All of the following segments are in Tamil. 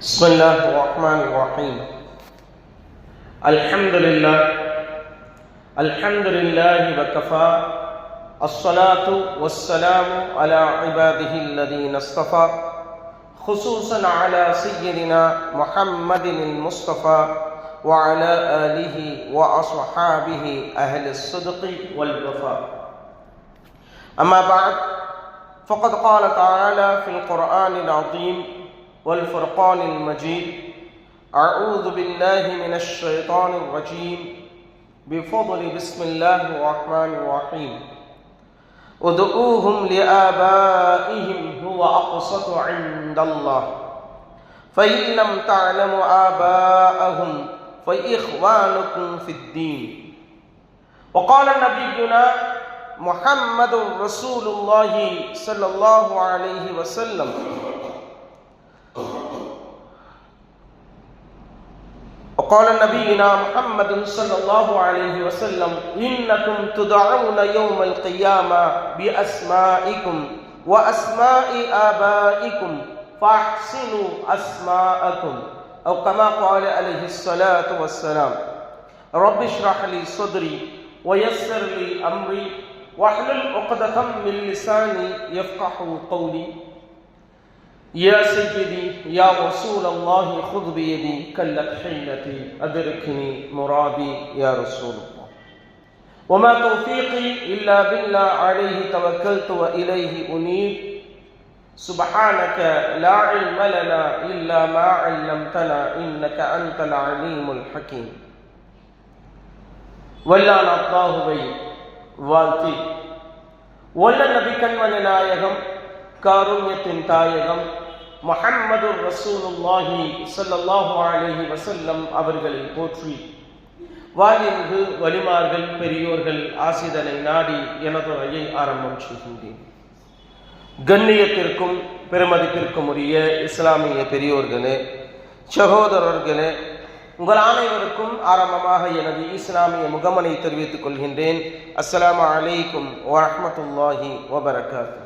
بسم الله الرحمن الرحيم الحمد لله الحمد لله وكفى الصلاة والسلام على عباده الذين اصطفى خصوصا على سيدنا محمد المصطفى وعلى آله وأصحابه أهل الصدق والوفاء أما بعد فقد قال تعالى في القرآن العظيم والفرقان المجيد. أعوذ بالله من الشيطان الرجيم. بفضل بسم الله الرحمن الرحيم. ادعوهم لآبائهم هو أقسط عند الله. فإن لم تعلموا آباءهم فإخوانكم في الدين. وقال نبينا محمد رسول الله صلى الله عليه وسلم وقال نبينا محمد صلى الله عليه وسلم إنكم تدعون يوم القيامة بأسمائكم وأسماء آبائكم فأحسنوا أسماءكم. أو كما قال عليه الصلاة والسلام رب اشرح لي صدري ويسر لي أمري واحلل عقدة من لساني يفقه قولي. يا سيدي يا رسول الله خذ بيدي كلت حيلتي أدركني مرادي يا رسول الله وما توفيقي إلا بالله عليه توكلت وإليه أنيب سبحانك لا علم لنا إلا ما علمتنا إنك أنت العليم الحكيم வல்லான் அல்லாஹுவை வாழ்த்தி வல்ல நபி கண்மணி நாயகம் காருண்யத்தின் தாயகம் முஹம்மது ரசூலுல்லாஹி ஸல்லல்லாஹு அலைஹி வஸல்லம் அவர்களை போற்றி வாலின்கு வலிமார்கள் பெரியோர்கள் ஆசிதனை நாடி எனதுரையை ஆரம்பம் செய்கின்றேன். கண்ணியத்திற்கும் பெருமதிப்பிற்கும் உரிய இஸ்லாமிய பெரியோர்களே சகோதரர்களே உங்கள் அனைவருக்கும் ஆரம்பமாக எனது இஸ்லாமிய முகமனை தெரிவித்துக் கொள்கின்றேன். அஸ்ஸலாமு அலைக்கும் வரமத்துல்லாஹி வபரகாத்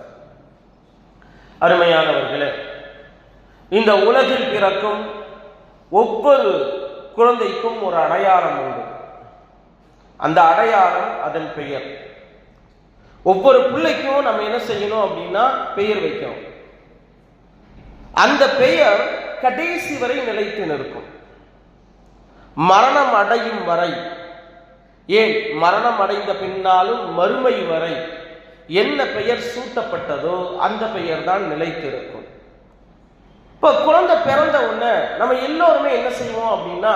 அருமையானவர்களே இந்த உலகில் பிறக்கும் ஒவ்வொரு குழந்தைக்கும் ஒரு அடையாளம் உண்டு. அந்த அடையாளம் அதன் பெயர். ஒவ்வொரு பிள்ளைக்கும் நம்ம என்ன செய்யணும் அப்படின்னா பெயர் வைக்கணும். அந்த பெயர் கடைசி வரை நிலைத்து நிற்கும். மரணம் அடையும் வரை ஏன் மரணம் அடைந்த பின்னாலும் மறுமை வரை என்ன பெயர் சூட்டப்பட்டதோ அந்த பெயர் தான் நிலைத்திருக்கும் இப்போ குழந்தை பிறந்த உடனே நம்ம எல்லோருமே என்ன செய்வோம் அப்படின்னா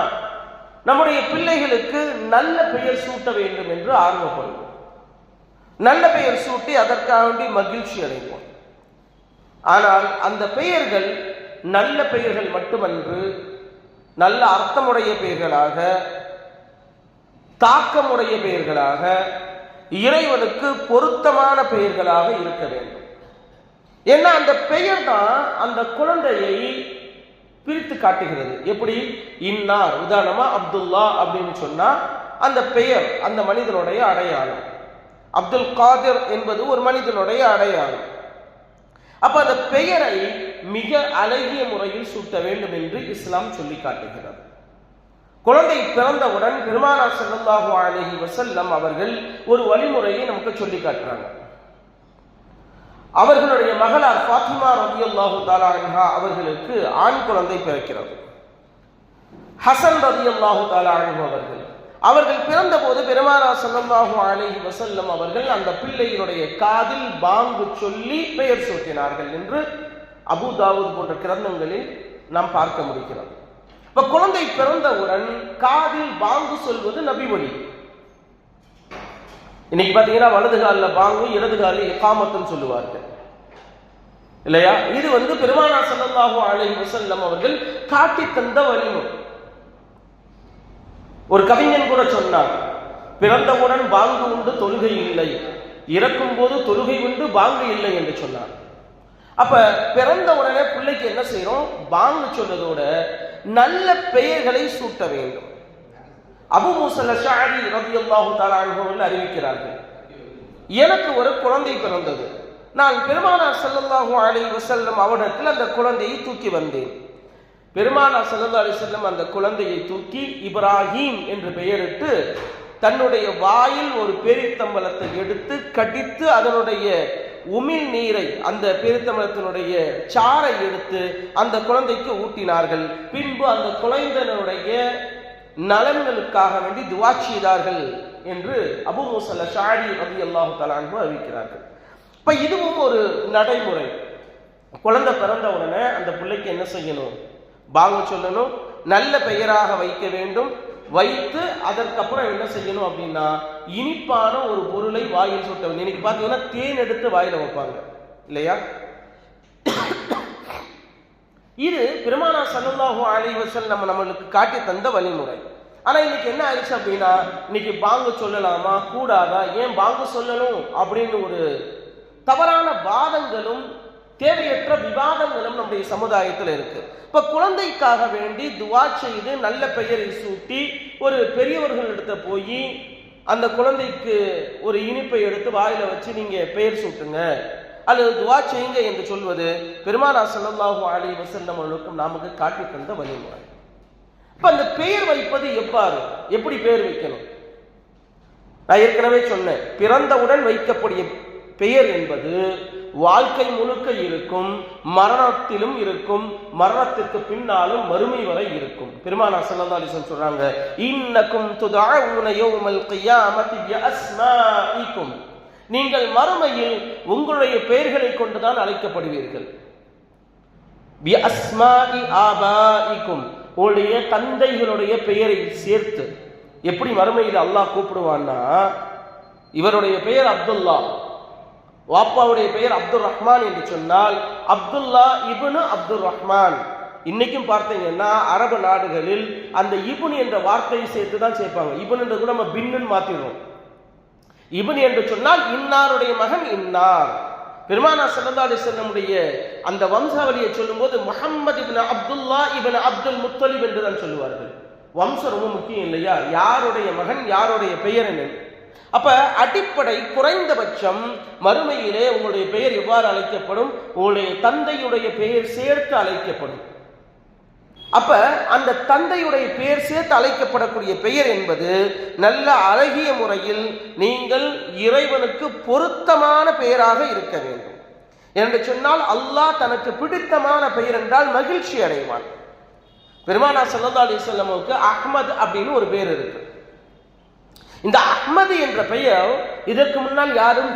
நம்முடைய பிள்ளைகளுக்கு நல்ல பெயர் சூட்ட வேண்டும் என்று ஆர்வப்படுவோம். நல்ல பெயர் சூட்டி அதற்காக வேண்டி மகிழ்ச்சி அடைவோம். ஆனால் அந்த பெயர்கள் நல்ல பெயர்கள் மட்டுமன்று நல்ல அர்த்தமுடைய பெயர்களாக தாக்கமுடைய பெயர்களாக இறைவனுக்கு பொருத்தமான பெயர்களாக இருக்க வேண்டும். ஏன்னா அந்த பெயர் தான் அந்த குழந்தையை பிரித்து காட்டுகிறது. எப்படி? இன்னார். உதாரணமா அப்துல்லா அப்படின்னு சொன்னா அந்த பெயர் அந்த மனிதனுடைய அடையாளம். அப்துல் காதிர் என்பது ஒரு மனிதனுடைய அடையாளம். அப்ப அந்த பெயரை மிக அழகிய முறையில் சூட்ட வேண்டும் என்று இஸ்லாம் சொல்லி காட்டுகிறது. குழந்தை பிறந்தவுடன் பெருமானா செல்லல்லாஹு அலஹி வசல்லம் அவர்கள் ஒரு வழிமுறையை நமக்கு சொல்லி காட்டுறாங்க. அவர்களுடைய மகளார் ஃபாத்திமா ரபி அல்லாஹு தாலா அவர்களுக்கு ஆண் குழந்தை பிறக்கிறது. ஹசன் ரதி அல்லாஹு தாலா அவர்கள். அவர்கள் பிறந்த போது பெருமானா சல்லாஹு அலஹி வசல்லம் அவர்கள் அந்த பிள்ளையினுடைய காதில் பாங்கு சொல்லி பெயர் சூட்டினார்கள் என்று அபுதாவூத் போன்ற கிரந்தங்களில் நாம் பார்க்க முடிகிறது. இப்ப குழந்தை பிறந்தவுடன் காதில் பாங்கு சொல்வது நபி வழி இன்னைக்கு பாத்தீங்கன்னா வலது காலில் பாங்கு இடது காலில் எக்காமத்துன்னு சொல்லுவார்கள் இல்லையா? இது வந்து பெருமானா சல்லாஹூ அலை வசல்லம் அவர்கள் காட்டி தந்த வலிமை. ஒரு கவிஞன் கூட சொன்னார் பிறந்தவுடன் பாங்கு உண்டு தொழுகை இல்லை. இறக்கும் போது தொழுகை உண்டு பாங்கு இல்லை என்று சொன்னார். அப்ப பிறந்த உடனே பிள்ளைக்கு என்ன செய்யறோம்? பாங்கு சொன்னதோட நல்ல பெயர்களை சூட்ட வேண்டும். அபு மூசல் ஷாரி ரபி அல்லாஹு தாலான் அறிவிக்கிறார்கள். எனக்கு ஒரு குழந்தை பிறந்தது. நான் பெருமானார் செல்லல்லாஹு அலி வசல்லம் அவரிடத்தில் அந்த குழந்தையை தூக்கி வந்தேன். பெருமானார் செல்லல்லா அலி செல்லம் அந்த குழந்தையை தூக்கி இப்ராஹிம் என்று பெயரிட்டு தன்னுடைய வாயில் ஒரு பேரித்தம்பலத்தை எடுத்து கடித்து அதனுடைய உமிழ் நீரை அந்த பேரித்தம்பலத்தினுடைய சாறை எடுத்து அந்த குழந்தைக்கு ஊட்டினார்கள். பின்பு அந்த குழந்தையினுடைய நலன்களுக்காக வேண்டி துவா செய்தார்கள் என்று அபு முசல்ல ஷாடி ரவி அல்லாஹு தலான்பு அறிவிக்கிறார்கள். இப்போ இதுவும் ஒரு நடைமுறை. குழந்தை பிறந்த உடனே அந்த பிள்ளைக்கு என்ன செய்யணும்? பாங்க சொல்லணும் நல்ல பெயராக வைக்க வேண்டும். வைத்து அதற்கப்புறம் என்ன செய்யணும் அப்படின்னா இனிப்பான ஒரு பொருளை வாயில் சுட்ட வேண்டும். இன்னைக்கு பார்த்தீங்கன்னா தேன் எடுத்து வாயில வைப்பாங்க. இல்லையா? இது பெருமானா சல்லல்லாஹு அலைவசல் நம்ம நம்மளுக்கு காட்டி தந்த வழிமுறை. ஆனால் இன்னைக்கு என்ன ஆயிடுச்சு அப்படின்னா இன்னைக்கு பாங்கு சொல்லலாமா? கூடாதா? ஏன் பாங்கு சொல்லணும்? அப்படின்னு ஒரு தவறான வாதங்களும் தேவையற்ற விவாதங்களும் நம்முடைய சமுதாயத்தில் இருக்கு. இப்ப குழந்தைக்காக வேண்டி துவா செய்து நல்ல பெயரை சூட்டி ஒரு பெரியவர்களிடத்த போய் அந்த குழந்தைக்கு ஒரு இனிப்பை எடுத்து வாயில வச்சு நீங்க பெயர் சூட்டுங்க. அல்லது துவா செய்யுங்க என்று சொல்வது பெருமானா ஸல்லல்லாஹு அலி வஸல்லம் அவர்களுக்கும் நமக்கு காட்டி தந்த வழிமுறை. இப்ப அந்த பெயர் வைப்பது எவ்வாறு? எப்படி பெயர் வைக்கணும்? நான் ஏற்கனவே சொன்னேன் பிறந்தவுடன் வைக்கக்கூடிய பெயர் என்பது வாழ்க்கை முழுக்க இருக்கும் மரணத்திலும் இருக்கும் மரணத்திற்கு பின்னாலும் மறுமை வரை இருக்கும். பெருமானா ஸல்லல்லாஹு அலைஹி சொல்றாங்க இன்னக்கும் துதஊன யௌமல் கியாமத்தி பிஅஸ்மாஇக்கும். நீங்கள் மறுமையில் உங்களுடைய பெயர்களை கொண்டுதான் அழைக்கப்படுவீர்கள். ஆபாஇக்கும். உங்களுடைய தந்தைகளுடைய பெயரை சேர்த்து எப்படி வறுமையில் அல்லாஹ் கூப்பிடுவான்னா இவருடைய பெயர் அப்துல்லா வாப்பாவுடைய பெயர் அப்துல் ரஹ்மான் என்று சொன்னால் அப்துல்லா இபுனு அப்துல் ரஹ்மான். இன்னைக்கும் பார்த்தீங்கன்னா அரபு நாடுகளில் அந்த இபுன் என்ற வார்த்தையை சேர்த்து தான் சேர்ப்பாங்க. இபுன் என்று கூட நம்ம பின்னுன்னு மாத்திடுவோம் இபுன் என்று சொன்னால் இன்னாருடைய மகன் இன்னார். பெருமானா சல்லா செல்லமுடைய அந்த வம்சாவளியை சொல்லும்போது Muhammad ibn Abdullah ibn Abdul Muttalib என்று தான் சொல்லுவார்கள். வம்சம் ரொம்ப முக்கியம் இல்லையா? யாருடைய மகன் யாருடைய பெயர் என்ன? அப்ப அடிப்படை குறைந்தபட்சம் மறுமையிலே உங்களுடைய பெயர் எவ்வாறு அழைக்கப்படும்? உங்களுடைய தந்தையுடைய பெயர் சேர்த்து அழைக்கப்படும். அப்ப அந்த தந்தையுடைய பெயர் சேர்த்து அழைக்கப்படக்கூடிய பெயர் என்பது நல்ல அழகிய முறையில் நீங்கள் இறைவனுக்கு பொருத்தமான பெயராக இருக்க வேண்டும். என்று சொன்னால் அல்லாஹ் தனக்கு பிடித்தமான பெயர் என்றால் மகிழ்ச்சி அடைவான். பெருமானா சல்லா அலிசல்லமுக்கு அஹ்மத் அப்படின்னு ஒரு பேர் இருக்கு. இந்த அஹ்மது என்ற பெயர் இதற்கு முன்னால் யாரும்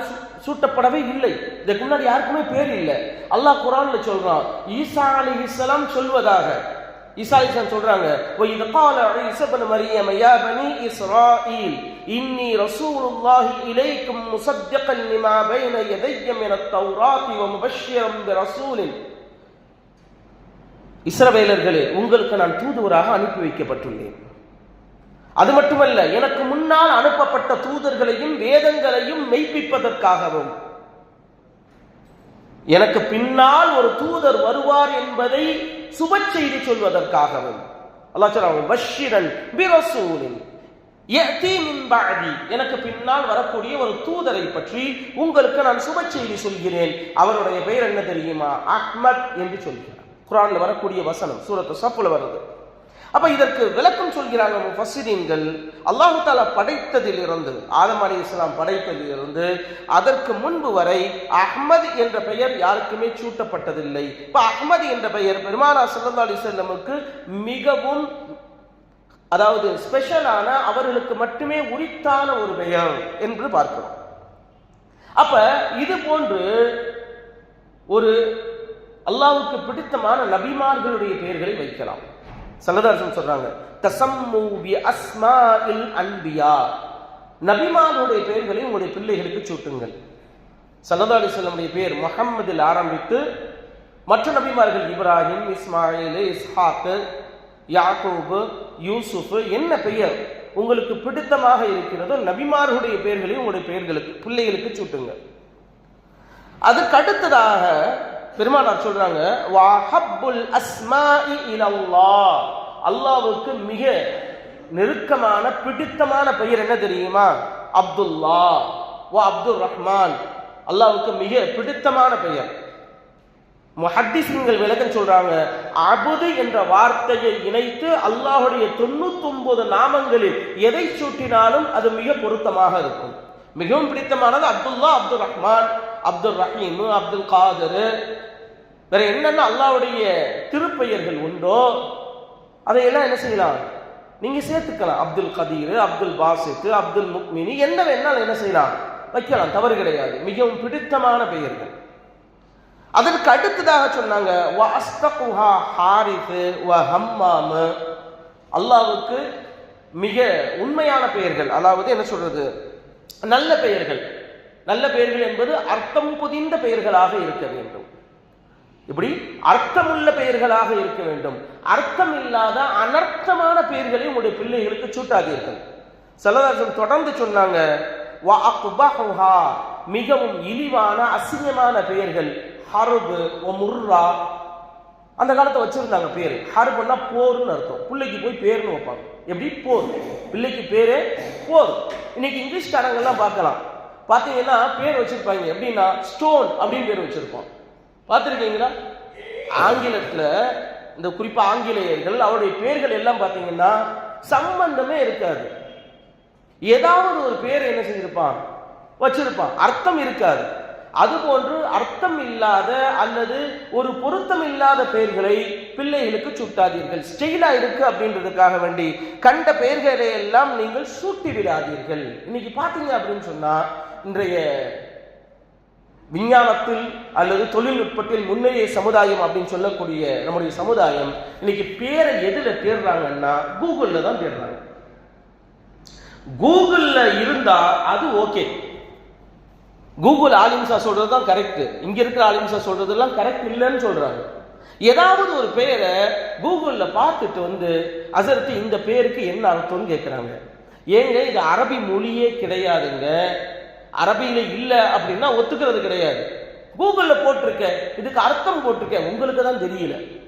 சூட்டப்படவே இல்லை. இதற்கு முன்னாடி யாருக்குமே பேர் இல்லை. அல்லாஹ் குரான்ல சொல்றான் ஈசா அலிஹிஸ்ஸலாம் சொல்வதாக. இசாயிஷன் சொல்றாங்க ஓ இது கால இசபன் மரியம் ஐயா பனி இஸ்ராயில் இன்னி ரசூலுல்லாஹி இலைக்கும் முசத்தகன் லிமா பைன எதையம் என தௌராத்தி வ முபஷ்ஷிரம் ரசூலின். இஸ்ரவேலர்களே உங்களுக்கு நான் தூதுவராக அனுப்பி வைக்கப்பட்டுள்ளேன். அது மட்டுமல்ல எனக்கு முன்னால் அனுப்பப்பட்ட தூதர்களையும் வேதங்களையும் மெய்ப்பிப்பதற்காகவும். எனக்கு பின்னால் ஒரு தூதர் வருவார் என்பதை சுப செய்தி சொல்வதற்காகவும். அல்லாஹ் சொல்றாங்க பஷீரன் பிரசூலின் எனக்கு பின்னால் வரக்கூடிய ஒரு தூதரை பற்றி உங்களுக்கு நான் சுப செய்தி சொல்கிறேன். அவருடைய பெயர் என்ன தெரியுமா? அஹ்மத் என்று சொல்கிறார். குரான்ல வரக்கூடிய வசனம் சூரத்து சப்புல வருது. அப்ப இதற்கு விளக்கம் சொல்கிறாங்க முஃபஸ்ஸிரீன்கள். அல்லாஹு தாலா படைத்ததிலிருந்து ஆதம் அலி இஸ்லாம் படைத்ததிலிருந்து அதற்கு முன்பு வரை அஹ்மது என்ற பெயர் யாருக்குமே சூட்டப்பட்டதில்லை. இப்ப அஹ்மது என்ற பெயர் பெருமானா ஸல்லல்லாஹு அலி செல்லமுக்கு மிகவும் அதாவது ஸ்பெஷலான அவர்களுக்கு மட்டுமே உரித்தான ஒரு பெயர் என்று பார்க்கிறோம். அப்ப இது போன்று ஒரு அல்லாவுக்கு பிடித்தமான நபிமார்களுடைய பெயர்களை வைக்கலாம். சல்லதாசன் சொல்றாங்க. தசம்மூவி அஸ்மா இல் அன்பியா. நபிமார்களுடைய பெயர்களை உங்களுடைய பிள்ளைகளுக்கு சூட்டுங்கள். சல்லதா அலிஸ்லமுடைய பெயர் முகம்மதில் ஆரம்பித்து மற்ற நபிமார்கள் இப்ராஹிம் இஸ்மாயில் இஸ்ஹாக்கு யாக்கூபு யூசுஃப் என்ன பெயர் உங்களுக்கு பிடித்தமாக இருக்கிறதோ நபிமார்களுடைய பெயர்களையும் உங்களுடைய பெயர்களுக்கு பிள்ளைகளுக்கு சூட்டுங்கள். அதுக்கு அடுத்ததாக பெருமானார் சொல்றாங்க வஹப்புல் அஸ்மாஇ இலல்லாஹ். அல்லாஹ்வுக்கு மிக நெருக்கமான பிடித்தமான பெயர் என்ன தெரியுமா? அப்துல்லா வா அப்துல் ரஹ்மான். அல்லாஹ்வுக்கு மிக பிடித்தமான பெயர். முஹத்திஸ்கள் விளக்கம் சொல்றாங்க அபுது என்ற வார்த்தையை இணைத்து அல்லாஹுடைய தொண்ணூத்தி ஒன்பது நாமங்களில் எதை சூட்டினாலும் அது மிக பொருத்தமாக இருக்கும். மிகவும் பிடித்தமானது அப்துல்லா அப்துல் ரஹ்மான். அப்துல் ரஹீம் அப்துல் காதரு. வேற என்னென்ன அல்லாவுடைய திருப்பெயர்கள் உண்டோ அதையெல்லாம் என்ன செய்யலாம்? நீங்க சேர்த்துக்கலாம். அப்துல் கதீர் அப்துல் பாசித் அப்துல் முக்மினி என்ன வேணாலும் என்ன செய்யலாம்? வைக்கலாம். தவறு கிடையாது. மிகவும் பிடித்தமான பெயர்கள். அதற்கு அடுத்ததாக சொன்னாங்க ஹாரிஃபு வ ஹம்மாமு. அல்லாவுக்கு மிக உண்மையான பெயர்கள். அதாவது என்ன சொல்றது? நல்ல பெயர்கள். நல்ல பெயர்கள் என்பது அர்த்தம் புதிந்த பெயர்களாக இருக்க வேண்டும். இப்படி அர்த்தமுள்ள பெயர்களாக இருக்க வேண்டும். அர்த்தம் இல்லாத அனர்த்தமான பெயர்களை உங்களுடைய பிள்ளைகளுக்கு சூட்டாதீர்கள். செலவரசன் தொடர்ந்து சொன்னாங்க மிகவும் இழிவான அசிங்கமான பெயர்கள் ஹருபு முர்ரா. அந்த காலத்தை வச்சிருந்தாங்க பேரு. ஹர்புன்னா போர்னு அர்த்தம். பிள்ளைக்கு போய் பேர்னு வைப்பாங்க. எப்படி? போர். பிள்ளைக்கு பேரு போர். இன்னைக்கு இங்கிலீஷ்காரங்கெல்லாம் பார்க்கலாம். பார்த்தீங்கன்னா பேர் வச்சிருப்பாங்க. எப்படின்னா ஸ்டோன் அப்படின்னு பேர் வச்சிருப்போம். பார்த்துருக்கீங்களா? ஆங்கிலத்தில் இந்த குறிப்பாக ஆங்கிலேயர்கள் அவருடைய பேர்கள் எல்லாம் பார்த்தீங்கன்னா சம்பந்தமே இருக்காது. ஏதாவது ஒரு பேர் என்ன செஞ்சிருப்பான்? வச்சிருப்பான். அர்த்தம் இருக்காது. அதுபோன்று அர்த்தம் இல்லாத அல்லது ஒரு பொருத்தம் இல்லாத பெயர்களை பிள்ளைகளுக்கு சூட்டாதீர்கள். ஸ்டெயிலா இருக்கு அப்படின்றதுக்காக வேண்டி கண்ட பெயர்களை எல்லாம் நீங்கள் சூட்டி விடாதீர்கள். இன்னைக்கு பாத்தீங்க அப்படின்னு சொன்னா இன்றைய விஞ்ஞானத்தில் அல்லது தொழில்நுட்பத்தில் முன்னேறிய சமுதாயம் அப்படின்னு சொல்லக்கூடிய நம்முடைய சமுதாயம் இன்னைக்கு பேரை எதுல தேடுறாங்கன்னா கூகுள்ல தான் தேடுறாங்க. கூகுள்ல இருந்தா அது ஓகே. கூகுள் ஆலிம்சா சொல்றது தான் கரெக்ட் இங்க இருக்கிற ஆலிம்சா சொல்றதெல்லாம் கரெக்ட் இல்லைன்னு சொல்றாங்க. ஏதாவது ஒரு பெயரை கூகுளில் பார்த்துட்டு வந்து அசர்த்து இந்த பேருக்கு என்ன அர்த்தம்னு கேட்குறாங்க ஏங்க இது அரபி மொழியே கிடையாதுங்க. அரபியில இல்லை அப்படின்னா ஒத்துக்கிறது கிடையாது. கூகுளில் போட்டிருக்க இதுக்கு அர்த்தம் போட்டிருக்க உங்களுக்கு தான் தெரியல.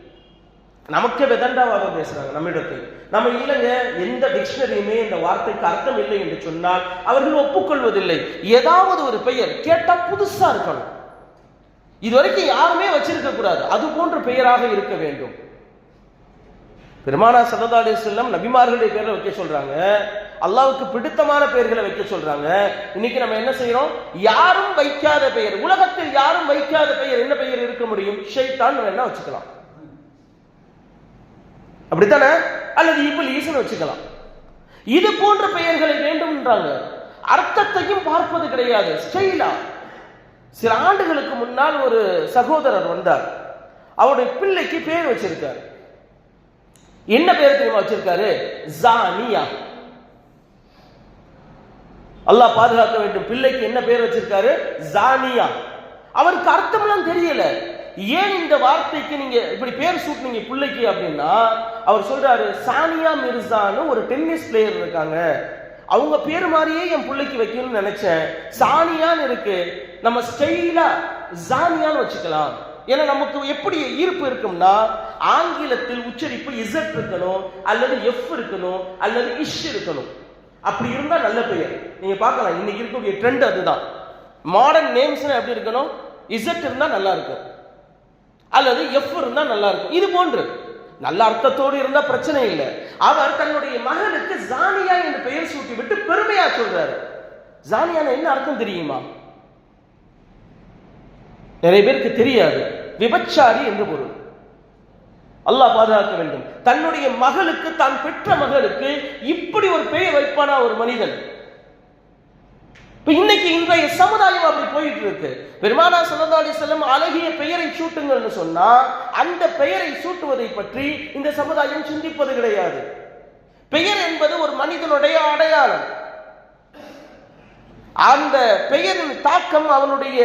நமக்கே வெதண்டாவாதம் பேசுறாங்க நம்மிடத்தில். நம்ம இல்லைங்க எந்த டிக்ஷனரியுமே இந்த வார்த்தைக்கு அர்த்தம் இல்லை என்று சொன்னால் அவர்கள் ஒப்புக்கொள்வதில்லை. ஏதாவது ஒரு பெயர் கேட்டா புதுசா இருக்கணும். இதுவரைக்கும் யாருமே வச்சிருக்க கூடாது. அது போன்ற பெயராக இருக்க வேண்டும். பெருமானா சததாலே செல்லம் நபிமார்களுடைய பேர்ல வைக்க சொல்றாங்க. அல்லாவுக்கு பிடித்தமான பெயர்களை வைக்க சொல்றாங்க. இன்னைக்கு நம்ம என்ன செய்யறோம்? யாரும் வைக்காத பெயர் உலகத்தில் யாரும் வைக்காத பெயர் என்ன பெயர் இருக்க முடியும்? ஷைத்தான் வேணா வச்சுக்கலாம். அப்படித்தானே? அல்லது இபிலீஸ்னு வச்சுக்கலாம். இது போன்ற பெயர்களை வேண்டும்ன்றாங்க. அர்த்தத்தையும் பார்ப்பது கிடையாது. ஸ்டைலா. சில ஆண்டுகளுக்கு முன்னால் ஒரு சகோதரர் வந்தார். அவருடைய பிள்ளைக்கு பேர் வச்சிருக்காரு. என்ன பேர் தெரியுமா வச்சிருக்காரு? ஜானியா. அல்லாஹ் பாதுகாக்க வேண்டும். பிள்ளைக்கு என்ன பேர் வச்சிருக்காரு? ஜானியா. அவருக்கு அர்த்தம்லாம் தெரியல. ஏன் இந்த வார்த்தைக்கு நீங்க இப்படி பேர் சூட்டுனீங்க பிள்ளைக்கு அப்படின்னா அவர் சொல்றாரு சானியா மிர்சான்னு ஒரு டென்னிஸ் பிளேயர் இருக்காங்க. அவங்க பேர் மாதிரியே என் பிள்ளைக்கு வைக்கணும்னு நினைச்சேன். சானியான்னு இருக்கு. நம்ம ஸ்டைலா ஜானியான்னு வச்சுக்கலாம். ஏன்னா நமக்கு எப்படி ஈர்ப்பு இருக்கும்னா ஆங்கிலத்தில் உச்சரிப்பு இசட் இருக்கணும் அல்லது எஃப் இருக்கணும் அல்லது இஷ் இருக்கணும். அப்படி இருந்தா நல்ல பெயர். நீங்க பார்க்கலாம் இன்னைக்கு இருக்கக்கூடிய ட்ரெண்ட் அதுதான். மாடர்ன் நேம்ஸ்னால் எப்படி இருக்கணும்? இசட் இருந்தா நல்லா இருக்கும். அல்லது எஃப் இருந்தா நல்லா இருக்கும். இது போன்று. நல்ல அர்த்தத்தோடு இருந்தா பிரச்சனை இல்லை. அவர் தன்னுடைய மகனுக்கு ஜானியா என்று பெயர் சூட்டி விட்டு பெருமையா சொல்றாரு. ஜானியான என்ன அர்த்தம் தெரியுமா? நிறைய பேருக்கு தெரியாது. விபச்சாரி என்று பொருள். அல்லாஹ் பாதுகாக்க வேண்டும். தன்னுடைய மகளுக்கு தான் பெற்ற மகளுக்கு இப்படி ஒரு பெயர் வைப்பானா ஒரு மனிதன்? இப்போ இன்னைக்கு இன்றைய சமுதாயம் அப்படி போயிட்டு இருக்கு பெருமானா சல்லா செல்லும் செல்லம் அழகிய பெயரை சூட்டுங்கள்னு சொன்னா அந்த பெயரை சூட்டுவதை பற்றி இந்த சமுதாயம் சிந்திப்பது கிடையாது. பெயர் என்பது ஒரு மனிதனுடைய அடையாளம். அந்த பெயரின் தாக்கம் அவனுடைய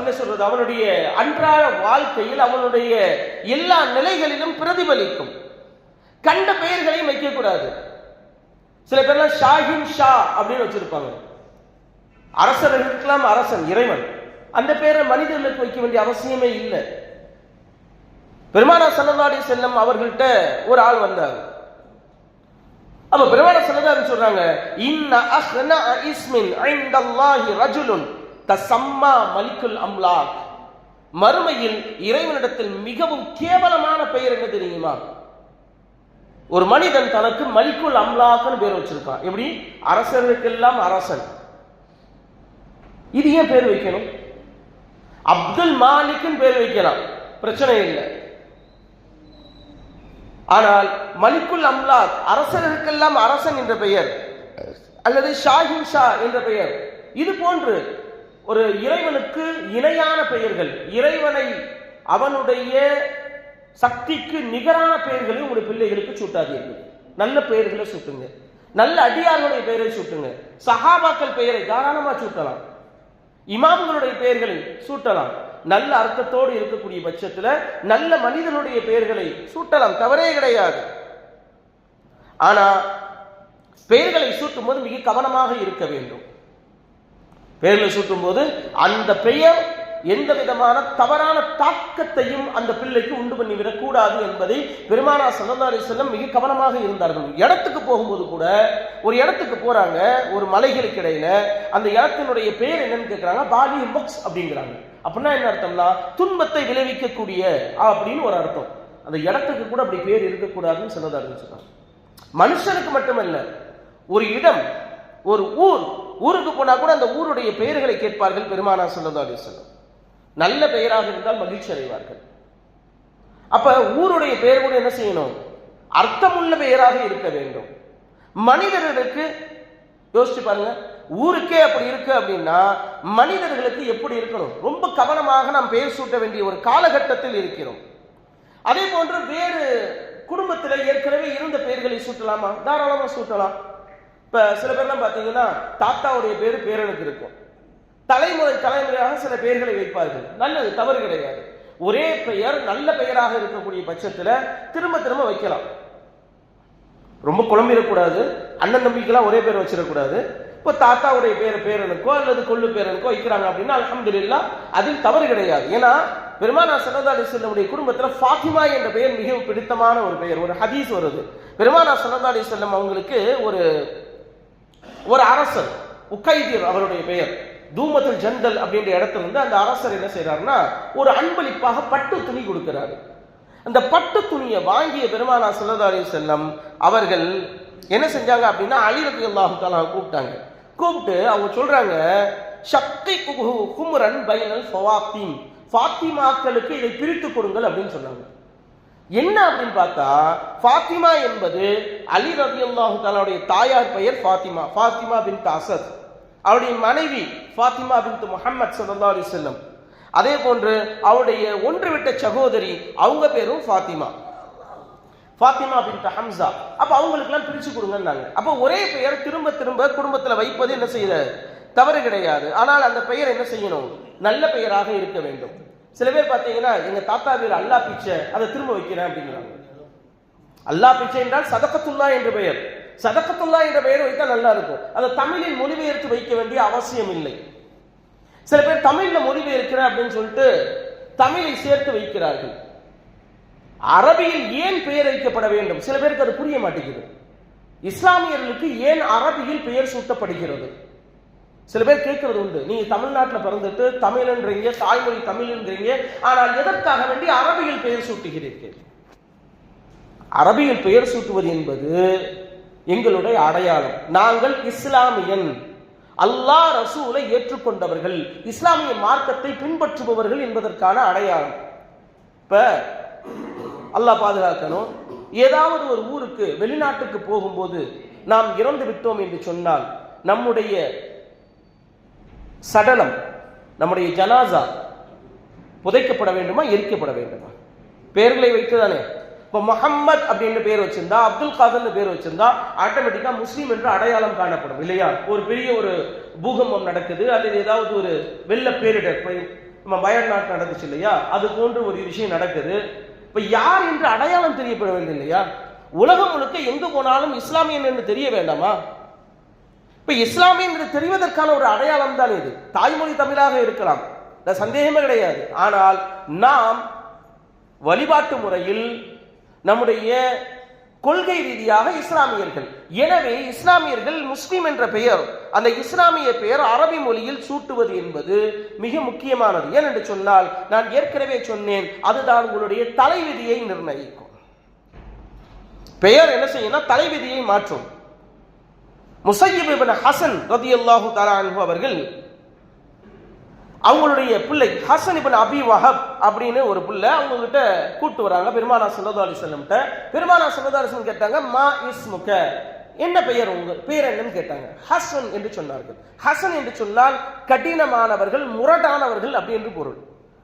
என்ன சொல்றது? அவனுடைய அன்றாட வாழ்க்கையில் அவனுடைய எல்லா நிலைகளிலும் பிரதிபலிக்கும். கண்ட பெயர்களையும் வைக்கக்கூடாது. சில பேர்ல ஷாஹின் ஷா அப்படின்னு வச்சிருப்பாங்க. அரசர் இருக்கலாம் அரசன் இறைவன். அந்த பேரை மனிதர்களுக்கு வைக்க வேண்டிய அவசியமே இல்லை. பெருமானா சல்லல்லாடி செல்லம் அவர்கள்ட்ட ஒரு ஆள் வந்தார். அப்ப பெருமான சல்லல்லாடி சொல்றாங்க இன்ன அஹ்ன இஸ்மின் ஐந்தல்லாஹி ரஜுலுன் தசம்மா மலிக்குல் அம்லாக். மறுமையில் இறைவனிடத்தில் மிகவும் கேவலமான பெயர் என்ன தெரியுமா? ஒரு மனிதன் தனக்கு மலிக்குல் அம்லாக்குன்னு பேர் வச்சிருக்கான். எப்படி? அரசர்களுக்கெல்லாம் அரசன். இது ஏன் பேர் வைக்கணும்? அப்துல் மாலிக்னு பேர் வைக்கலாம். பிரச்சனை இல்லை. ஆனால் மலிக்குல் அம்லாக் அரசர்களுக்கெல்லாம் அரசன் என்ற பெயர். அல்லது ஷாஹின் ஷா என்ற பெயர். இது போன்று ஒரு இறைவனுக்கு இணையான பெயர்கள். இறைவனை அவனுடைய சக்திக்கு நிகரான பெயர்களை உங்களுடைய பிள்ளைகளுக்கு சூட்டாதீர்கள். நல்ல பெயர்களை சூட்டுங்க. நல்ல அடியார்களுடைய பெயரை சூட்டுங்க. சஹாபாக்கள் பெயரை தாராளமா சூட்டலாம். இமாம்களுடைய பெயர்களை சூட்டலாம். நல்ல அர்த்தத்தோடு இருக்கக்கூடிய பட்சத்துல நல்ல மனிதனுடைய பெயர்களை சூட்டலாம். தவறே கிடையாது. ஆனா பெயர்களை சூட்டும் போது மிக கவனமாக இருக்க வேண்டும். பெயர்களை சூட்டும் போது அந்த பெயர் எந்த விதமான தவறான தாக்கத்தையும் அந்த பிள்ளைக்கு உண்டு பண்ணிவிடக் கூடாது என்பதை பெருமானா சல்லா செல்லம் மிக கவனமாக இருந்தார்கள். இடத்துக்கு போகும்போது கூட ஒரு இடத்துக்கு போறாங்க ஒரு மலைகளுக்கு இடையில அந்த இடத்தினுடைய பெயர் என்னன்னு கேட்கிறாங்க பாலி புக்ஸ் அப்படிங்கிறாங்க. அப்படின்னா என்ன அர்த்தம்னா துன்பத்தை விளைவிக்கக்கூடிய அப்படின்னு ஒரு அர்த்தம். அந்த இடத்துக்கு கூட அப்படி பேர் இருக்கக்கூடாதுன்னு சொன்னதாக இருந்துச்சுக்காங்க மனுஷனுக்கு மட்டுமல்ல ஒரு இடம் ஒரு ஊர் ஊருக்கு போனா கூட அந்த ஊருடைய பெயர்களை கேட்பார்கள் பெருமானா சல்லா அலிஸ்லம் நல்ல பெயராக இருந்தால் மகிழ்ச்சி அடைவார்கள். அப்ப ஊருடைய பெயர் கூட என்ன செய்யணும்? அர்த்தமுள்ள பெயராக இருக்க வேண்டும். மனிதர்களுக்கு யோசிச்சு பாருங்க ஊருக்கே அப்படி இருக்கு அப்படின்னா மனிதர்களுக்கு எப்படி இருக்கணும்? ரொம்ப கவனமாக நாம் பெயர் சூட்ட வேண்டிய ஒரு காலகட்டத்தில் இருக்கிறோம். அதே போன்று வேறு குடும்பத்தில் ஏற்கனவே இருந்த பெயர்களை சூட்டலாமா? தாராளமாக சூட்டலாம். இப்ப சில பேர்லாம் பார்த்தீங்கன்னா தாத்தாவுடைய பேர் பேரனுக்கு இருக்கும். தலைமுறை தலைமுறையாக சில பெயர்களை வைப்பார்கள். நல்லது தவறு கிடையாது. ஒரே பெயர் நல்ல பெயராக இருக்கக்கூடிய பட்சத்துல திரும்ப திரும்ப வைக்கலாம். ரொம்ப குழம்பிடக்கூடாது. அண்ணன் தம்பிக்கெல்லாம் ஒரே பேர் வச்சிடக்கூடாது. இப்போ தாத்தாவுடைய பேர் பேரனுக்கோ அல்லது கொள்ளு பேரனுக்கோ வைக்கிறாங்க அப்படின்னா அலமதுல்லா அதில் தவறு கிடையாது. ஏன்னா பெருமானா சல்லா செல்லமுடைய குடும்பத்தில் ஃபாத்திமா என்ற பெயர் மிக பிடித்தமான ஒரு பெயர் ஒரு ஹதீஸ் வருது. பெருமானா சல்லா செல்லம் அவங்களுக்கு ஒரு ஒரு அரசர் உக்கைதீர் அவருடைய பெயர். தூமத்தில் ஜந்தல் அப்படின்ற இடத்துல இருந்து அந்த அரசர் என்ன செய்யறாருன்னா ஒரு அன்பளிப்பாக பட்டு துணி கொடுக்கிறாரு. அந்த பட்டு துணியை வாங்கிய பெருமானா சல்லா செல்லம் அவர்கள் என்ன செஞ்சாங்க அப்படின்னா அழிரது அல்லாஹு தாலா கூப்பிட்டாங்க. கூப்பிட்டு அவங்க சொல்றாங்க சக்தி குமுரன் பயனல் ஃபவாத்தீம். ஃபாத்திமாக்களுக்கு இதை பிரித்து கொடுங்கள் அப்படின்னு சொன்னாங்க. என்ன அப்படின்னு பார்த்தா ஃபாத்திமா என்பது அலி ரவி அல்லாஹு தாலாவுடைய தாயார் பெயர் ஃபாத்திமா. ஃபாத்திமா பின் அசத் அவருடைய மனைவி ஃபாத்திமா பின் முஹம்மத் சல்லா அலி செல்லம் அதே போன்று அவருடைய ஒன்று விட்ட சகோதரி அவங்க பேரும் ஃபாத்திமா. ஃபாத்திமா பின் ஹம்சா. அப்போ அவங்களுக்குலாம் பிரிச்சு கொடுங்கன்னாங்க. அப்போ ஒரே பெயர் திரும்ப திரும்ப குடும்பத்தில் வைப்பது என்ன செய்யற தவறு கிடையாது. ஆனால் அந்த பெயர் என்ன செய்யணும்? நல்ல பெயராக இருக்க வேண்டும். சில பேர் பார்த்தீங்கன்னா எங்கள் தாத்தா பேர் அல்லா பிச்சை அதை திரும்ப வைக்கிறேன் அப்படிங்கிறாங்க. அல்லா பிச்சை என்றால் சதக்கத்துல்லா என்று பெயர். சதக்கத்துல்லா என்ற பெயர் வைத்தா நல்லா இருக்கும் அதை தமிழில் மொழிபெயர்த்து வைக்க வேண்டிய அவசியம் இல்லை. சில பேர் தமிழ்ல மொழிபெயர்க்கிறேன் அப்படின்னு சொல்லிட்டு தமிழை சேர்த்து வைக்கிறார்கள். அரபியில் ஏன் பெயர் வைக்கப்பட வேண்டும்? சில பேருக்கு அது புரிய மாட்டேங்குது. இஸ்லாமியர்களுக்கு ஏன் அரபியில் பெயர் சூட்டப்படுகிறது? சில பேர் கேட்கறது உண்டு. நீங்க தமிழ்நாட்டில் பிறந்துட்டு தமிழ்ன்றீங்க தாய்மொழி தமிழ்ன்றீங்க ஆனால் எதற்காக வேண்டி அரபியில் பெயர் சூட்டுகிறீர்கள்? அரபியில் பெயர் சூட்டுவது என்பது எங்களுடைய அடையாளம். நாங்கள் இஸ்லாமியன். அல்லாஹ் ரசூலை ஏற்றுக்கொண்டவர்கள். இஸ்லாமிய மார்க்கத்தை பின்பற்றுபவர்கள் என்பதற்கான அடையாளம். இப்ப அல்லாஹ் பாதுகாக்கணும். ஏதாவது ஒரு ஊருக்கு வெளிநாட்டுக்கு போகும்போது நாம் இறந்து விட்டோம் என்று சொன்னால் நம்முடைய சடலம் நம்முடைய ஜனாசா புதைக்கப்பட வேண்டுமா எரிக்கப்பட வேண்டுமா? பெயர்களை வைத்துதானே? இப்போ முகம்மது அப்படின்னு பேர் வச்சிருந்தா அப்துல் காதர்னு பேர் வச்சிருந்தா ஆட்டோமேட்டிக்காக முஸ்லீம் என்று அடையாளம் காணப்படும் இல்லையா? ஒரு பெரிய ஒரு பூகம்பம் நடக்குது அல்லது ஏதாவது ஒரு வெள்ள பேரிடர் இப்ப நம்ம நாட்டு நடந்துச்சு இல்லையா? அது போன்ற ஒரு விஷயம் நடக்குது. இப்போ யார் என்று அடையாளம் தெரியப்பட வேண்டும் இல்லையா? உலகம் முழுக்க எங்கு போனாலும் இஸ்லாமியன் என்று தெரிய வேண்டாமா? இப்போ இஸ்லாமியன் என்று தெரிவதற்கான ஒரு அடையாளம் தான் இது. தாய்மொழி தமிழாக இருக்கலாம் இந்த சந்தேகமே கிடையாது. ஆனால் நாம் வழிபாட்டு முறையில் நம்முடைய கொள்கை ரீதியாக இஸ்லாமியர்கள். எனவே இஸ்லாமியர்கள் முஸ்லீம் என்ற பெயர் அந்த இஸ்லாமிய பெயர் அரபி மொழியில் சூட்டுவது என்பது மிக முக்கியமானது. ஏனென்று சொன்னால் நான் ஏற்கனவே சொன்னேன் அதுதான் உங்களுடைய தலைவிதியை நிர்ணயிக்கும். பெயர் என்ன செய்யணும் தலைவிதியை மாற்றும். முசையிபின் ஹசன் ரதியல்லாஹு தஆலா அவர்கள் அவங்களுடைய பிள்ளை ஹசன் இபன் அபி வஹப் அப்படின்னு ஒரு பிள்ளை அவங்க கிட்ட கூட்டு வராங்க. பெருமானா சல்லா அலி வஸல்லம்ட்ட பெருமானா சல்லா அலைஹி கேட்டாங்க மா இஸ்முக? என்ன பெயர் உங்க பெயர் என்னன்னு கேட்டாங்க. ஹசன் என்று சொன்னார்கள். ஹசன் என்று சொன்னால் கடினமானவர்கள் முரடானவர்கள் அப்படி என்று பொருள்.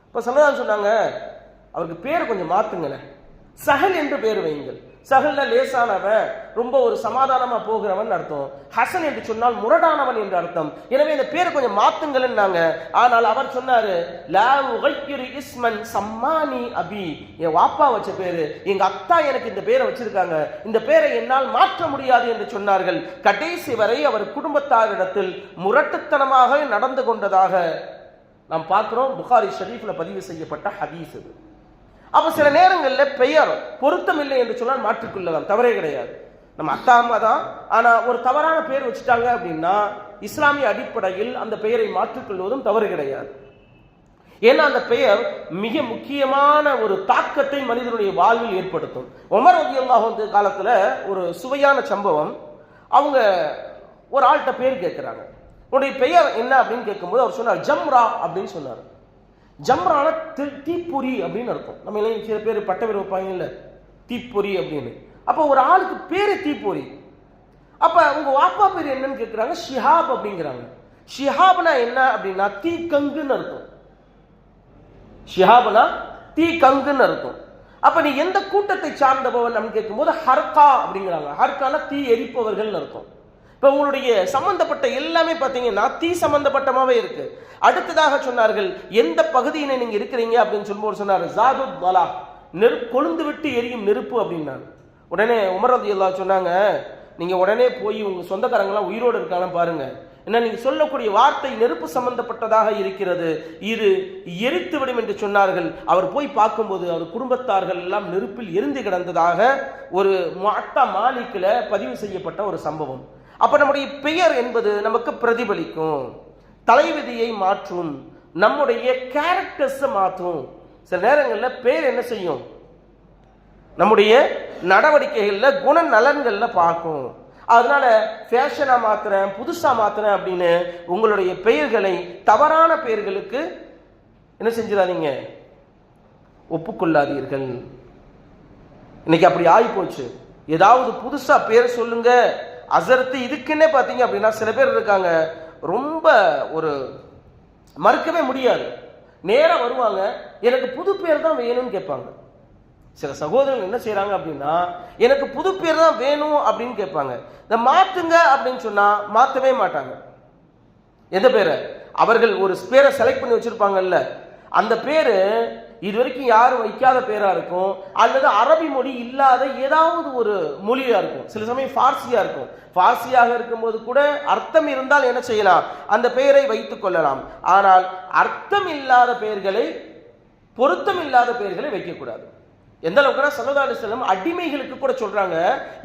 இப்ப சல்லதான் சொன்னாங்க அவருக்கு பேர் கொஞ்சம் மாத்துங்களேன். சஹல் என்று பேர் வையுங்கள். சகல்ல லேசானவன் ரொம்ப ஒரு சமாதானமா போகிறவன் அர்த்தம். ஹசன் என்று சொன்னால் முரடானவன் என்று அர்த்தம். எனவே இந்த பேரை கொஞ்சம் மாத்துங்கள்னாங்க ஆனால் அவர் சொன்னாரு லா உகைக்கிரு இஸ்மன் சம்மானி அபி. என் வாப்பா வச்ச பேரு. எங்க அத்தா எனக்கு இந்த பேரை வச்சிருக்காங்க. இந்த பேரை என்னால் மாற்ற முடியாது என்று சொன்னார்கள். கடைசி வரை அவர் குடும்பத்தாரிடத்தில் முரட்டுத்தனமாக நடந்து கொண்டதாக நாம் பார்க்கிறோம். புகாரி ஷரீஃப்ல பதிவு செய்யப்பட்ட ஹதீஸ் இது. அப்ப சில நேரங்களில் பெயர் பொருத்தம் இல்லை என்று சொன்னால் மாற்றுக்குள்ளதான் தவறே கிடையாது. நம்ம அத்தா அம்மா தான் ஆனா ஒரு தவறான பெயர் வச்சுட்டாங்க அப்படின்னா இஸ்லாமிய அடிப்படையில் அந்த பெயரை மாற்றிக்கொள்வதும் தவறு கிடையாது. ஏன்னா அந்த பெயர் மிக முக்கியமான ஒரு தாக்கத்தை மனிதனுடைய வாழ்வில் ஏற்படுத்தும். உமர் ரதியல்லாஹு வந்து காலத்துல ஒரு சுவையான சம்பவம். அவங்க ஒரு ஆள்கிட்ட பேர் கேட்கிறாங்க உன்னுடைய பெயர் என்ன அப்படின்னு கேட்கும்போது அவர் சொன்னார் ஜம்ரா அப்படின்னு சொன்னார். ஜம்ரான தீப்பொறி அப்படின்னு அர்த்தம். நம்ம எல்லாம் சில பேர் பட்ட பேர் வைப்பாங்க இல்லை. தீப்பொறி அப்படின்னு. அப்போ ஒரு ஆளுக்கு பேரு தீப்பொறி. அப்ப உங்கள் வாப்பா பேர் என்னன்னு கேட்குறாங்க ஷிஹாப் அப்படிங்கிறாங்க. ஷிஹாப்னா என்ன அப்படின்னா தீ கங்குன்னு அர்த்தம். ஷிஹாப்னா தீ கங்குன்னு அர்த்தம். அப்ப நீ எந்த கூட்டத்தை சார்ந்தவன் அப்படின்னு கேட்கும்போது ஹர்கா அப்படிங்கிறாங்க. ஹர்கானா தீ எரிப்பவர்கள்னு அர்த்தம். இப்போ உங்களுடைய சம்பந்தப்பட்ட எல்லாமே பார்த்தீங்கன்னா தீ சம்பந்தப்பட்டமாகவே இருக்கு. அடுத்ததாக சொன்னார்கள் எந்த பகுதியினை நீங்க இருக்கிறீங்க? அப்படின்னு சொல்லும்போது சொன்னார் ஜாது பலா நெருப்பு கொழுந்து விட்டு எரியும் நெருப்பு அப்படின்னாங்க. உடனே உமரது எல்லா சொன்னாங்க நீங்க உடனே போய் உங்க சொந்தக்காரங்களாம் உயிரோடு இருக்காங்க பாருங்க. என்ன நீங்க சொல்லக்கூடிய வார்த்தை நெருப்பு சம்பந்தப்பட்டதாக இருக்கிறது. இது எரித்து விடும் என்று சொன்னார்கள். அவர் போய் பார்க்கும்போது அவர் குடும்பத்தார்கள் எல்லாம் நெருப்பில் எரிந்து கிடந்ததாக ஒரு மாட்டா மாலிக்கில் பதிவு செய்யப்பட்ட ஒரு சம்பவம். அப்போ நம்முடைய பெயர் என்பது நமக்கு பிரதிபலிக்கும். தலைவிதியை மாற்றும் நம்முடைய கேரக்டர்ஸை மாற்றும். சில நேரங்களில் பேர் என்ன செய்யும்? நம்முடைய நடவடிக்கைகளில் குண நலன்களில் பார்க்கும். அதனால ஃபேஷனாக மாற்றுறேன் புதுசாக மாற்றுறேன் அப்படின்னு உங்களுடைய பெயர்களை தவறான பெயர்களுக்கு என்ன செஞ்சிடாதீங்க? ஒப்புக்கொள்ளாதீர்கள். இன்னைக்கு அப்படி ஆகி போச்சு ஏதாவது புதுசாக பேர் சொல்லுங்கள் அசர்த்து இதுக்குன்னே பார்த்தீங்க அப்படின்னா சில பேர் இருக்காங்க. ரொம்ப ஒரு மறுக்கவே முடியாது. நேராக வருவாங்க. எனக்கு புது பேர் தான் வேணும்னு கேட்பாங்க. சில சகோதரர்கள் என்ன செய்கிறாங்க அப்படின்னா எனக்கு புது பேர் தான் வேணும் அப்படின்னு கேட்பாங்க. இந்த மாற்றுங்க அப்படின்னு சொன்னால் மாற்றவே மாட்டாங்க. எந்த பேரை? அவர்கள் ஒரு பேரை செலக்ட் பண்ணி வச்சுருப்பாங்கல்ல. அந்த பேர் இது வரைக்கும் யாரும் வைக்காத பேரா இருக்கும் அல்லது அரபி மொழி இல்லாத ஏதாவது ஒரு மொழியா இருக்கும். சில சமயம் ஃபார்சியாக இருக்கும். ஃபார்சியாக இருக்கும்போது கூட அர்த்தம் இருந்தால் என்ன செய்யலாம்? அந்த பெயரை வைத்துக் கொள்ளலாம். ஆனால் அர்த்தம் இல்லாத பெயர்களை பொருத்தம் இல்லாத பெயர்களை வைக்கக்கூடாது. எந்த அளவுக்குனா சல்லல்லாஹு அலைஹி அடிமைகளுக்கு கூட சொல்றாங்க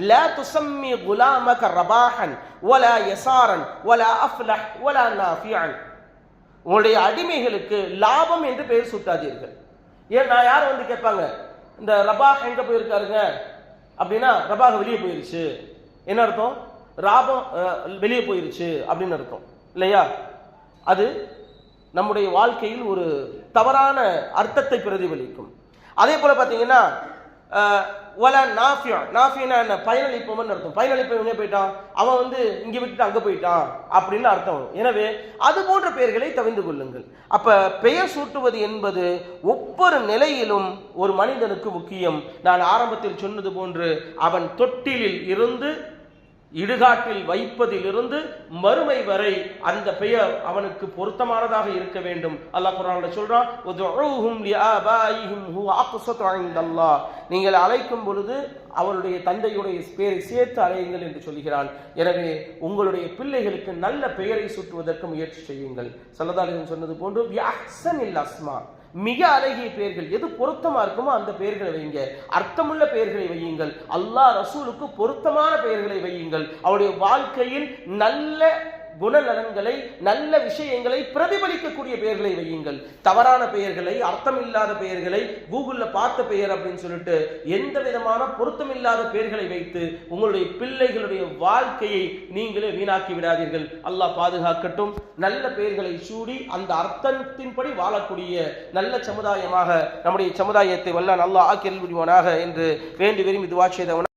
ல துசம்மி குலாமக ரபாஹன் ஒல யசாரன் ஒல அஃப்லஹ் ஒல நாஃபியான் உங்களுடைய அடிமைகளுக்கு லாபம் என்று பெயர் சூட்டாதீர்கள். ஏன் நான் யார் வந்து கேட்பாங்க? இந்த ரபாஹ் எங்க போயிருக்காருங்க? அப்படின்னா ரபாக வெளியே போயிருச்சு. என்ன அர்த்தம்? ராபம் வெளியே போயிருச்சு அப்படின்னு அர்த்தம். இல்லையா? அது நம்முடைய வாழ்க்கையில் ஒரு தவறான அர்த்தத்தை பிரதிபலிக்கும். அதே போல பார்த்தீங்கன்னா ஒல நாஃபியா. நாஃபியனா என்ன? பயனளிப்பவன் அர்த்தம். பயனளிப்பவன் எங்கே போயிட்டான் அவன் வந்து இங்கே விட்டுட்டு அங்கே போயிட்டான் அப்படின்னு அர்த்தம் வரும். எனவே அது போன்ற பெயர்களை தவிர்ந்து கொள்ளுங்கள். அப்போ பெயர் சூட்டுவது என்பது ஒவ்வொரு நிலையிலும் ஒரு மனிதனுக்கு முக்கியம். நான் ஆரம்பத்தில் சொன்னது போன்று அவன் தொட்டிலில் இருந்து இடுகாட்டில் வைப்பதிலிருந்து மறுமை வரை அந்த பெயர் அவனுக்கு பொருத்தமானதாக இருக்க வேண்டும். அல்லாஹ் குர்ஆன்ல சொல்றான் நீங்கள் அழைக்கும் பொழுது அவருடைய தந்தையுடைய பெயரை சேர்த்து அழையுங்கள் என்று சொல்கிறான். எனவே உங்களுடைய பிள்ளைகளுக்கு நல்ல பெயரை சுற்றுவதற்கு முயற்சி செய்யுங்கள். சல்லதாலின் சொன்னது போன்று அஸ்மா. மிக அழகிய பெயர்கள். எது பொருத்தமா இருக்குமோ அந்த பெயர்களை வையுங்க. அர்த்தமுள்ள பெயர்களை வையுங்கள். அல்லாஹ் ரசூலுக்கு பொருத்தமான பெயர்களை வையுங்கள். அவருடைய வாழ்க்கையில் நல்ல குணநலன்களை நல்ல விஷயங்களை பிரதிபலிக்கக்கூடிய பெயர்களை வையுங்கள். தவறான பெயர்களை அர்த்தமில்லாத பெயர்களை கூகுள்ல பார்த்த பெயர் அப்படின்னு சொல்லிட்டு எந்த விதமான பொருத்தமில்லாத பெயர்களை வைத்து உங்களுடைய பிள்ளைகளுடைய வாழ்க்கையை நீங்களே வீணாக்கி விடாதீர்கள். அல்லாஹ் பாதுகாக்கட்டும். நல்ல பெயர்களை சூடி அந்த அர்த்தத்தின்படி வாழக்கூடிய நல்ல சமுதாயமாக நம்முடைய சமுதாயத்தை வல்ல நல்லா ஆக்கியல் முடிவானாக என்று வேண்டி விரும்பி துவாட்சியதவன